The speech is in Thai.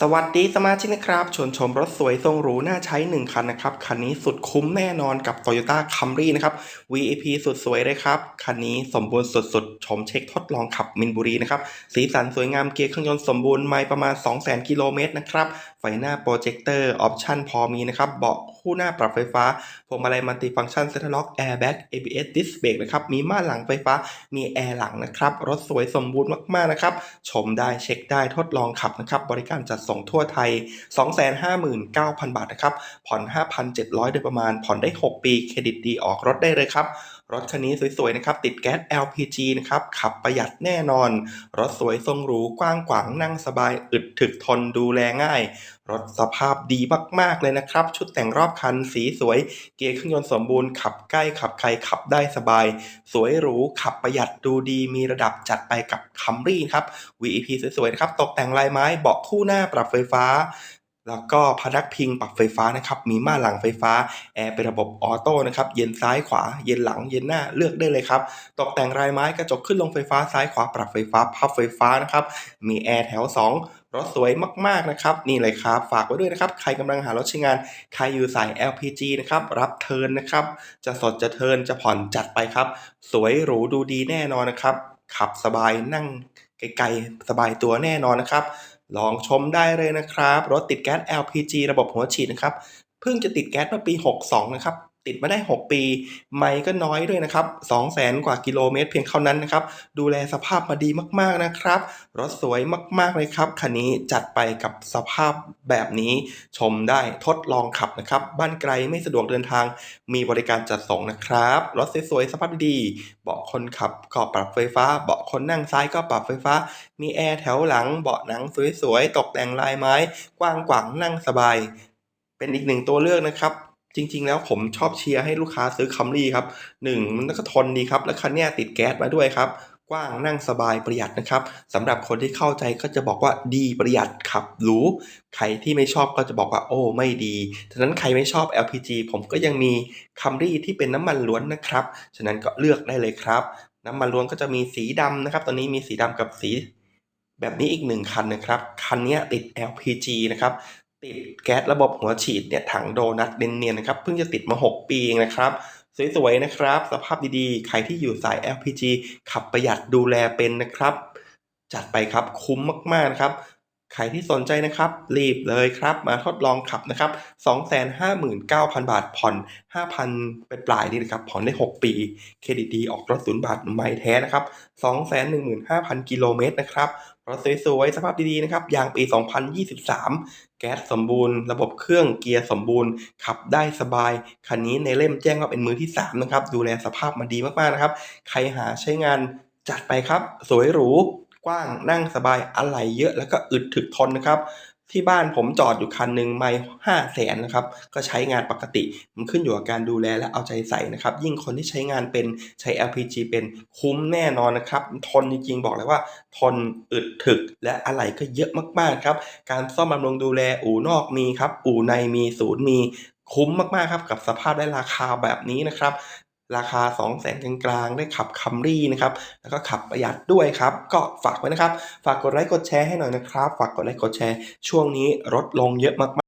สวัสดีสมาชิกนะครับชวนชมรถสวยทรงหรูน่าใช้ 1 คันนะครับ คันนี้สุดคุ้มแน่นอนกับ Toyota Camry นะครับ VAP สุดสวยเลยครับ คันนี้สมบูรณ์สุดๆ ชมเช็คทดลองขับมินบุรีนะครับ สีสันสวยงามเกียร์เครื่องยนต์สมบูรณ์ไม่ประมาณ 200,000 กิโลเมตรนะครับ ไฟหน้าโปรเจคเตอร์ ออปชั่นพอมีนะครับ เบาะคู่หน้าปรับไฟฟ้าพวงมาลัยมัลติฟังก์ชันเซ็นทรัลล็อกแอร์แบ็ก ABS ดิสเบรกนะครับมีม่านหลังไฟฟ้ามีแอร์หลังนะครับรถสวยสมบูรณ์มากๆนะครับชมได้เช็คได้ทดลองขับนะครับบริการจดส่งทั่วไทย 259,000 บาทนะครับ ผ่อน 5,700 โดยประมาณ ผ่อนได้ 6 ปี เครดิตดีออกรถได้เลยครับ รถคันนี้สวยๆนะครับติดแก๊ส LPG นะครับขับประหยัดแน่นอน รถสวยทรงหรูกว้างขวางนั่งสบายอึดถึกทนดูแลง่าย รถสภาพดีมากๆเลยนะครับ ชุดแต่งรอบคันสีสวย เกียร์เครื่องยนต์สมบูรณ์ขับใกล้ขับไกลขับได้สบาย สวยหรูขับประหยัดดูดีมีระดับจัดไปกับคัมรี่ครับ VEP สวยๆนะครับตกแต่งลายไม้เบาะคู่หน้าปรับไฟฟ้า แล้วก็พนักพิงปรับไฟฟ้านะครับ มีม่านหลังไฟฟ้า แอร์เป็นระบบออโต้นะครับ เย็นซ้ายขวา เย็นหลัง เย็นหน้า เลือกได้เลยครับ ตกแต่งลายไม้กระจกขึ้นลงไฟฟ้าซ้ายขวา ปรับไฟฟ้า พับไฟฟ้านะครับ มีแอร์แถว 2 รถสวยมาก ๆ นะครับ นี่เลยครับ ฝากไว้ด้วยนะครับ ใครกำลังหารถใช้งาน ใครอยู่สาย LPG นะครับ รับเทินนะครับ จะสดจะเทิน จะผ่อนจัดไปครับ สวยหรูดูดีแน่นอนนะครับ ขับสบายนั่งไกลๆสบายตัวแน่นอนนะครับ ลองชมได้เลยนะครับ รถติดแก๊ส LPG ระบบหัวฉีดนะครับ เพิ่งจะติดแก๊สเมื่อปี 62 นะครับ ติดมาได้ 6 ปี ไม่ก็น้อยด้วยนะครับ200,000กว่ากิโลเมตรเพียงเท่านั้นนะครับ ดูแลสภาพมาดีมากๆนะครับ รถสวยมากๆเลยครับ คันนี้จัดไปกับสภาพแบบนี้ชมได้ทดลองขับนะครับ บ้านไกลไม่สะดวกเดินทาง มีบริการจัดส่งนะครับ รถสวยๆสภาพดี เบาะคนขับก็ปรับไฟฟ้า เบาะคนนั่งซ้ายก็ปรับไฟฟ้า มีแอร์แถวหลัง เบาะหนังสวยๆ ตกแต่งลายไม้ กว้างขวางนั่งสบาย เป็นอีกหนึ่งตัวเลือกนะครับ จริง ๆ แล้วผมชอบเชียร์ให้ลูกค้าซื้อคัมรี่ครับหนึ่งมันก็ทนดีครับ และคันนี้ติดแก๊สมาด้วยครับ กว้างนั่งสบายประหยัดนะครับสำหรับคนที่เข้าใจก็จะบอกว่าดีประหยัดขับหรูใครที่ไม่ชอบก็จะบอกว่าโอ้ไม่ดีฉะนั้นใครไม่ชอบ LPG ผมก็ยังมีคัมรี่ที่เป็นน้ำมันล้วนนะครับฉะนั้นก็เลือกได้เลยครับ น้ำมันล้วนก็จะมีสีดำนะครับ ตอนนี้มีสีดำกับสีแบบนี้อีกหนึ่งคันนะครับ คันนี้ติด LPG นะครับ ติดแก๊สระบบหัวฉีดเนี่ยถังโดนัทเนียนๆนะครับเพิ่งจะติดมา 6 ปีเองนะครับสวยๆนะครับ สภาพดีๆ ใครที่อยู่สาย LPG ขับประหยัดดูแลเป็นนะครับ จัดไปครับคุ้มมากๆนะครับ ใครที่สนใจนะครับ รีบเลยครับ มาทดลองขับนะครับ 259,000 บาทผ่อน 5,000 เป็นปลายนี่นะครับ ผ่อนได้ 6 ปีเครดิตดีออกรถศูนย์บาทใหม่แท้นะครับ 215,000 กิโลเมตรนะครับ รถสวยๆ สภาพดีๆ นะครับ ยางปี 2023 แก๊สสมบูรณ์ ระบบเครื่องเกียร์สมบูรณ์ ขับได้สบาย คันนี้ในเล่มแจ้งว่าเป็นมือที่ 3 นะครับ ดูแลสภาพมาดีมากๆ นะครับ ใครหาใช้งานจัดไปครับ สวยหรู กว้างนั่งสบายอะไหล่เยอะแล้วก็อึดถึกทนนะครับ ที่บ้านผมจอดอยู่คันหนึ่งไม่ห้าแสนนะครับ ก็ใช้งานปกติ มันขึ้นอยู่กับการดูแลและเอาใจใส่นะครับ ยิ่งคนที่ใช้งานเป็นใช้ LPG เป็นคุ้มแน่นอนนะครับ ทนจริงๆบอกเลยว่า ทนอึดถึกและอะไหล่ก็เยอะมากๆครับ การซ่อมบำรุงดูแลอู่นอกมีครับ อู่ในมีศูนย์มีคุ้มมากๆครับกับสภาพและราคาแบบนี้นะครับ ราคา 2 0 0แสนกลางๆ ได้ขับคัมรี่นะครับ แล้วก็ขับประหยัดด้วยครับ ก็ฝากไว้นะครับ ฝากกดไลค์กดแชร์ให้หน่อยนะครับ ฝากกดไลค์กดแชร์ ช่วงนี้ลดลงเยอะมาก